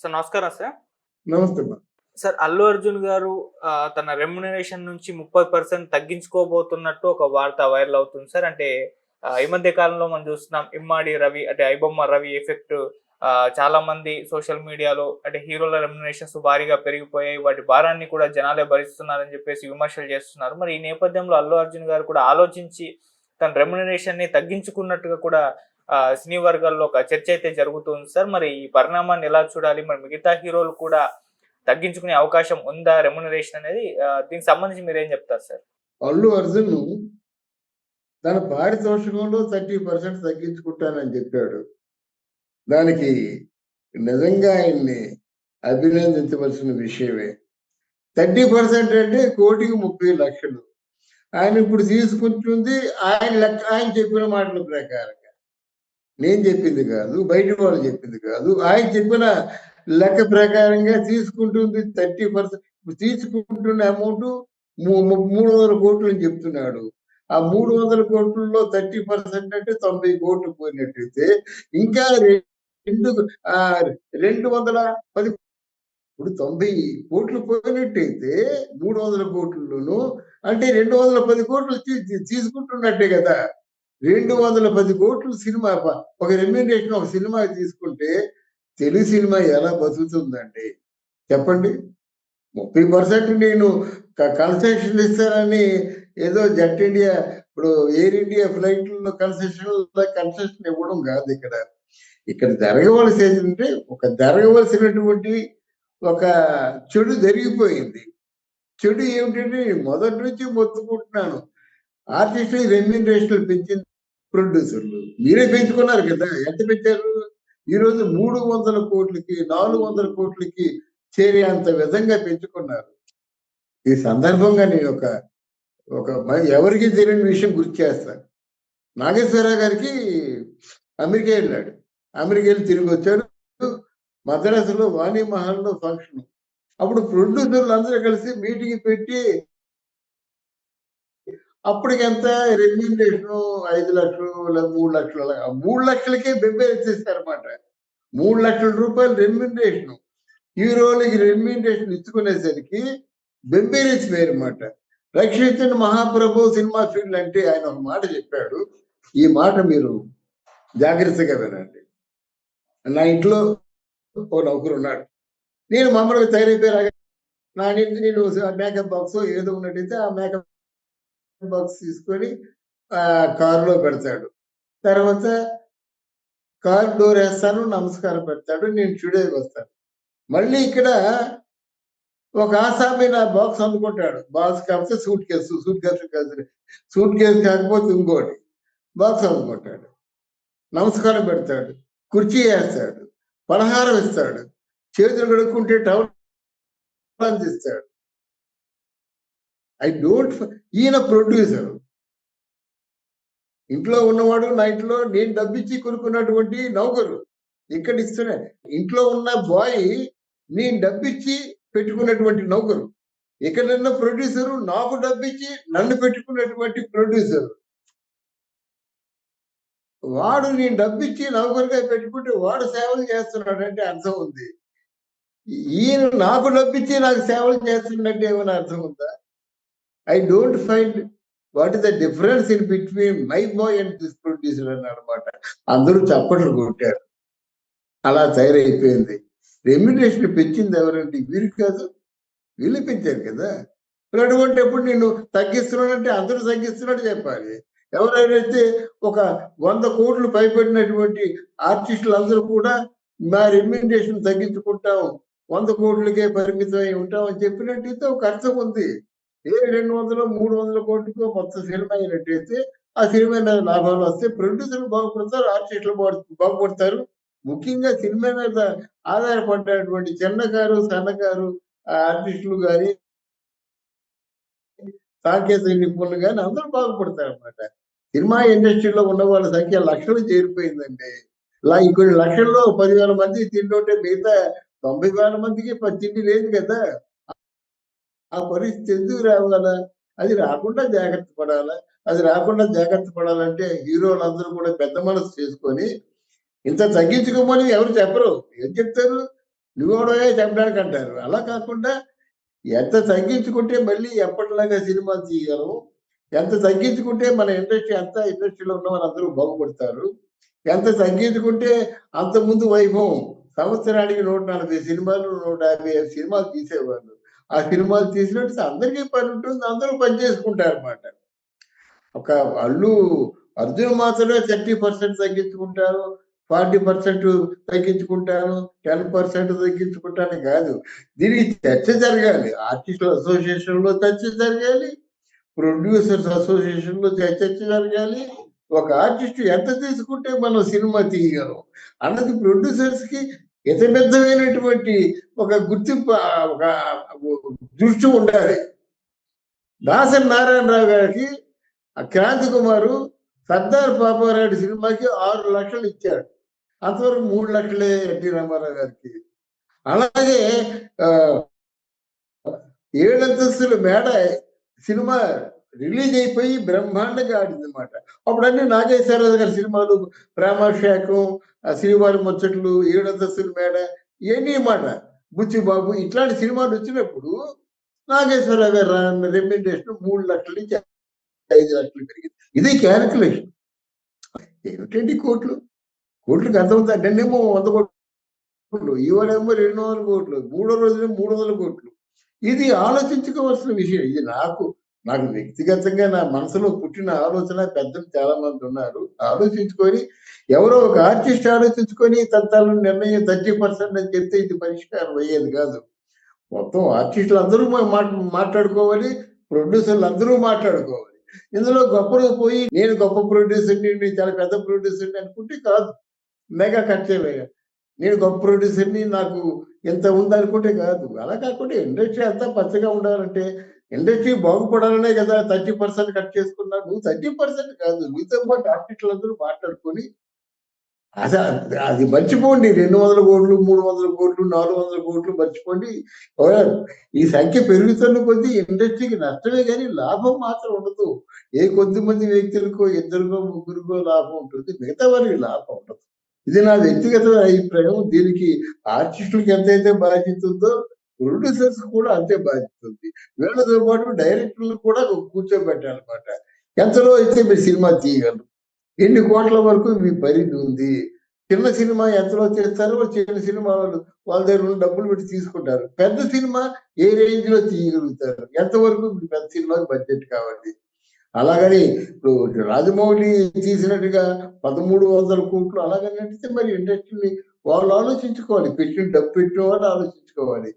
Sir నమస్కారం sir. నమస్తే. Sir Allu Arjun గారు తన రెమ్యునరేషన్ నుంచి ముప్పై పర్సెంట్ తగ్గించుకోబోతున్నట్టు ఒక వార్త వైరల్ అవుతుంది సార్. అంటే ఈ మధ్య కాలంలో మనం చూస్తున్నాం ఇమ్మాడి రవి అంటే ఐబొమ్మ రవి ఎఫెక్ట్ చాలా మంది సోషల్ మీడియాలో అంటే హీరోల రెమ్యునరేషన్స్ భారీగా పెరిగిపోయాయి. వాటి భారాన్ని కూడా జనాలే భరిస్తున్నారని చెప్పేసి విమర్శలు చేస్తున్నారు. మరి ఈ నేపథ్యంలో అల్లు అర్జున్ గారు కూడా ఆలోచించి తన రెమ్యునరేషన్ని తగ్గించుకున్నట్టుగా కూడా సినీ వర్గాల్లో ఒక చర్చ అయితే జరుగుతుంది సార్. మరి ఈ పరిణామాన్ని ఎలా చూడాలి? మరి మిగతా హీరోలు కూడా తగ్గించుకునే అవకాశం ఉందా? రెమ్యునరేషన్ అనేది దీనికి సంబంధించి మీరు ఏం చెప్తారు సార్? అల్లు అర్జున్ తన పారితోషికంలో థర్టీ పర్సెంట్ తగ్గించుకుంటానని చెప్పాడు. దానికి నిజంగా ఆయన్ని అభినందించవలసిన విషయమే. థర్టీ పర్సెంట్ అంటే కోటికి ముప్పై లక్షలు. ఆయన ఇప్పుడు తీసుకుంటుంది ఆయన లెక్క ఆయన చెప్పిన మాటల ప్రకారం. నేను చెప్పింది కాదు బయట వాళ్ళు చెప్పింది కాదు. ఆయన చెప్పిన లెక్క ప్రకారంగా తీసుకుంటుంది థర్టీ పర్సెంట్. తీసుకుంటున్న అమౌంట్ మూడు వందల కోట్లు అని చెప్తున్నాడు. ఆ మూడు వందల కోట్లలో థర్టీ పర్సెంట్ అంటే తొంభై కోట్లు పోయినట్టయితే ఇంకా రెండు రెండు వందల పది ఇప్పుడు తొంభై కోట్లు పోయినట్టయితే మూడు వందల కోట్లలోను అంటే రెండు వందల పది కోట్లు తీ- తీసుకుంటున్నట్టే కదా. రెండు వందల పది కోట్లు సినిమా ఒక రెమ్యూనరేషన్ ఒక సినిమా తీసుకుంటే తెలుగు సినిమా ఎలా బతుకుతుందండి? చెప్పండి. ముప్పై పర్సెంట్ నేను కన్సెషన్ ఇస్తానని ఏదో జట్ ఇండియా ఇప్పుడు ఎయిర్ ఇండియా ఫ్లైట్లలో కన్సెషన్ కన్సెషన్ ఇవ్వడం కాదు ఇక్కడ. ఇక్కడ జరగవలసి ఏంటంటే ఒక జరగవలసినటువంటి ఒక చెడు జరిగిపోయింది. చెడు ఏమిటంటే మొదటి నుంచి మొత్తుకుంటున్నాను. ఆర్టిస్టులు రెమ్యూనరేషన్లు పెంచింది ప్రొడ్యూసర్లు. మీరే పెంచుకున్నారు కదా ఎంత పెంచారు? ఈ రోజు మూడు వందల కోట్లకి నాలుగు వందల కోట్లకి చేరే అంత విధంగా పెంచుకున్నారు. ఈ సందర్భంగా నేను ఒక ఒక ఎవరికి తెలియని విషయం గుర్తు చేస్తాను నాగేశ్వరరావు గారికి అమెరికా వెళ్ళాడు. అమెరికా వెళ్ళి తిరిగి వచ్చాడు. మద్రాసులో వాణి మహల్లో ఫంక్షన్. అప్పుడు ప్రొడ్యూసర్లు అందరూ కలిసి మీటింగ్ పెట్టి అప్పటికి ఎంత రెమ్యూనరేషన్ ఐదు లక్షలు లేదా మూడు లక్షలు అలాగా మూడు లక్షలకే బెబ్బే ఇచ్చేసారన్నమాట మూడు లక్షల రూపాయలు రెమ్యూనరేషన్ హీరోలకి రెమ్యూనరేషన్ ఇచ్చుకునేసరికి బెంబేరేసిపోయారు అనమాట రక్షించిన మహాప్రభు సినిమా ఫీల్డ్ అంటే ఆయన ఒక మాట చెప్పాడు. ఈ మాట మీరు జాగ్రత్తగా వినండి. నా ఇంట్లో ఓ నౌకరు ఉన్నాడు. నేను మామూలుగా రాగా నా ఇంటి నేను మేకప్ బాక్స్ ఏదో ఉన్నట్టయితే ఆ మేకప్ బాక్స్ తీసుకొని ఆ కారులో పెడతాడు. తర్వాత కార్ డోర్ వేస్తాను నమస్కారం పెడతాడు నేను చుడే వస్తాను. మళ్ళీ ఇక్కడ ఒక ఆసామి నా బాక్స్ అందుకుంటాడు. బాక్స్ కాకపోతే సూట్ కేసు సూట్ కేసు కాదు సూట్ కేసు కాకపోతే ఇంకోటి. బాక్స్ అందుకుంటాడు. నమస్కారం పెడతాడు. కుర్చీ వేస్తాడు. పలహారం ఇస్తాడు. చేతులు కడుక్కుంటే టవల్ అందిస్తాడు. ఐ డోంట్ ఈయన ప్రొడ్యూసర్. ఇంట్లో ఉన్నవాడు నా ఇంట్లో నేను డబ్బిచ్చి కొనుక్కున్నటువంటి నౌకరు. ఇక్కడ ఇస్తున్నా. ఇంట్లో ఉన్న బాయ్ నేను డబ్బిచ్చి పెట్టుకున్నటువంటి నౌకరు. ఇక్కడ ప్రొడ్యూసరు నాకు డబ్బిచ్చి నన్ను పెట్టుకున్నటువంటి ప్రొడ్యూసర్. వాడు నేను డబ్బిచ్చి నౌకరుగా పెట్టుకుంటే వాడు సేవలు చేస్తున్నాడు అంటే అర్థం ఉంది. ఈయన నాకు డబ్బిచ్చి నాకు సేవలు చేస్తున్నట్టు ఏమైనా అర్థం ఉందా? I don't find what is the difference in between my boy and this producer అని అనమాట అందరూ చప్పట్లు కొట్టారు. అలా తయారైపోయింది. రెమ్యునేషన్ పెంచింది ఎవరంటే వీరు కాదు. వీళ్ళు పెంచారు కదా. అటువంటి ఎప్పుడు నేను తగ్గిస్తున్నానంటే అందరూ తగ్గిస్తున్నట్టు చెప్పాలి. ఎవరైతే ఒక వంద కోట్లు పైపడినటువంటి ఆర్టిస్టులు అందరూ కూడా మా రెమ్యునేషన్ తగ్గించుకుంటాం. వంద కోట్లకే పరిమితమై ఉంటాం అని చెప్పినట్టయితే ఒక అర్థం ఉంది. ఏ రెండు వందలు మూడు వందల కోట్లకు మొత్తం సినిమా అయినట్టయితే ఆ సినిమా మీద లాభాలు వస్తే ప్రొడ్యూసర్లు బాగుపడతారు ఆర్టిస్టులు బాగుపడతారు. ముఖ్యంగా సినిమా మీద ఆధారపడినటువంటి చిన్నకారు సన్నకారు ఆర్టిస్టులు కానీ సాంకేతిక నిపుణులు కానీ అందరూ బాగుపడతారు అనమాట సినిమా ఇండస్ట్రీలో ఉన్న వాళ్ళ సంఖ్య లక్షలు చేరిపోయిందండి. ఇలా కొన్ని లక్షల్లో పదివేల మంది తింటుంటే మిగతా తొంభై వేల మందికి తిండి లేదు కదా. ఆ పరిస్థితి ఎందుకు రావాలా? అది రాకుండా జాగ్రత్త పడాలా? అది రాకుండా జాగ్రత్త పడాలంటే హీరోలు అందరూ కూడా పెద్ద మనసు చేసుకొని ఇంత తగ్గించుకోమని ఎవరు చెప్పరు. ఏం చెప్తారు? నువ్వెవడమే చెప్పడానికి అంటారు. అలా కాకుండా ఎంత తగ్గించుకుంటే మళ్ళీ ఎప్పటిలాగా సినిమాలు తీయగలము ఎంత తగ్గించుకుంటే మన ఇండస్ట్రీ అంత ఇండస్ట్రీలో ఉన్న వాళ్ళందరూ బాగుపడతారు? ఎంత తగ్గించుకుంటే అంత ముందు వైభవం? సంవత్సరానికి నూట నలభై సినిమాలు నూట యాభై సినిమాలు తీసేవాళ్ళు. ఆ సినిమాలు తీసినట్టు అందరికీ పని ఉంటుంది అందరూ పని చేసుకుంటారు అనమాట ఒక వాళ్ళు అర్జున్ మాత్రమే థర్టీ పర్సెంట్ తగ్గించుకుంటారు ఫార్టీ పర్సెంట్ తగ్గించుకుంటాను టెన్ పర్సెంట్ తగ్గించుకుంటాను కాదు. దీనికి చర్చ జరగాలి. ఆర్టిస్టుల అసోసియేషన్లో చర్చ జరగాలి ప్రొడ్యూసర్స్ అసోసియేషన్లో చర్చ జరగాలి. ఒక ఆర్టిస్ట్ ఎంత తీసుకుంటే మనం సినిమా తీయగలం? అన్నది ప్రొడ్యూసర్స్ కి ఒక గుర్తింపు ఒక దృష్టి ఉండాలి. దాసరి నారాయణరావు గారికి ఆ క్రాంతి కుమారు సర్దార్ పాపారాయుడు సినిమాకి ఆరు లక్షలు ఇచ్చారు. అంతవరకు మూడు లక్షలే ఎన్టీ రామారావు గారికి. అలాగే ఆ, ఏడంతస్తుల మేడ సినిమా రిలీజ్ అయిపోయి బ్రహ్మాండంగా ఆడింది అనమాట అప్పుడు అన్ని నాగేశ్వరరావు గారి సినిమాలు ప్రేమాశాఖం శ్రీవారి ముచ్చట్లు ఏడంతస్తుల మేడ ఇవన్నీ మాట? బుచ్చిబాబు ఇట్లాంటి సినిమాలు వచ్చినప్పుడు నాగేశ్వరరావు గారు రెమ్యూనరేషన్ మూడు లక్షల నుంచి ఐదు లక్షలు పెరిగింది. ఇది క్యాలిక్యులేషన్ ఏమిటండి కోట్లు? కోట్లకు ఎంత ఉంది నిన్నేమో వంద కోట్లు ఇవాళేమో రెండు వందల కోట్లు మూడో రోజునే మూడు వందల కోట్లు. ఇది ఆలోచించుకోవాల్సిన విషయం. ఇది నాకు నాకు వ్యక్తిగతంగా నా మనసులో పుట్టిన ఆలోచన పెద్దలు చాలా మంది ఉన్నారు. ఆలోచించుకొని ఎవరో ఒక ఆర్టిస్ట్ ఆలోచించుకొని తన నిర్ణయం థర్టీ పర్సెంట్ అని చెప్తే ఇది పరిష్కారం అయ్యేది కాదు. మొత్తం ఆర్టిస్టులు అందరూ మా- మాట్లాడుకోవాలి ప్రొడ్యూసర్లు అందరూ మాట్లాడుకోవాలి. ఇందులో గొప్పలు పోయి నేను గొప్ప ప్రొడ్యూసర్ని నేను చాలా పెద్ద ప్రొడ్యూసర్ని అనుకుంటే కాదు. మెగా ఖర్చేవేగా నేను గొప్ప ప్రొడ్యూసర్ని నాకు ఎంత ఉంది అనుకుంటే కాదు. అలా కాకుండా ఇండస్ట్రీ అంతా పచ్చగా ఉండాలంటే ఇండస్ట్రీ బాగుపడాలనే కదా థర్టీ పర్సెంట్ కట్ చేసుకున్నా నువ్వు థర్టీ పర్సెంట్ కాదు. మీతో పాటు ఆర్టిస్టులు అందరూ మాట్లాడుకొని అది అది మర్చిపోండి. రెండు వందల కోట్లు మూడు వందల కోట్లు నాలుగు వందల కోట్లు మర్చిపోండి. ఈ సంఖ్య పెరుగుతున్న కొద్దీ ఇండస్ట్రీకి నష్టమే కానీ లాభం మాత్రం ఉండదు. ఏ కొద్ది మంది వ్యక్తులకో ఇద్దరికో ముగ్గురికో లాభం ఉంటుంది. మిగతా వారికి లాభం ఉండదు. ఇది నా వ్యక్తిగత అభిప్రాయం. దీనికి ఆర్టిస్టులకు ఎంతైతే బాధ్యత ఉందో ప్రొడ్యూసర్స్ కూడా అంతే బాధ్యత ఉంది వీళ్ళతో పాటు డైరెక్టర్లు కూడా కూర్చోబెట్టాలన్నమాట ఎంతలో అయితే మీరు సినిమా తీయగలరు? ఎన్ని కోట్ల వరకు మీ పరిధి ఉంది? చిన్న సినిమా ఎంతలో చేస్తారో? చిన్న సినిమా వాళ్ళు వాళ్ళ దగ్గర ఉన్న డబ్బులు పెట్టి తీసుకుంటారు. పెద్ద సినిమా ఏ రేంజ్లో తీయగలుగుతారు? ఎంతవరకు మీకు పెద్ద సినిమాకి బడ్జెట్ కావాలి? అలాగని ఇప్పుడు రాజమౌళి తీసినట్టుగా పదమూడు వందల కోట్లు అలాగని అంటే మరి ఇండస్ట్రీని వాళ్ళు ఆలోచించుకోవాలి. పెట్టిన డబ్బు పెట్టిన వాళ్ళు ఆలోచించుకోవాలి.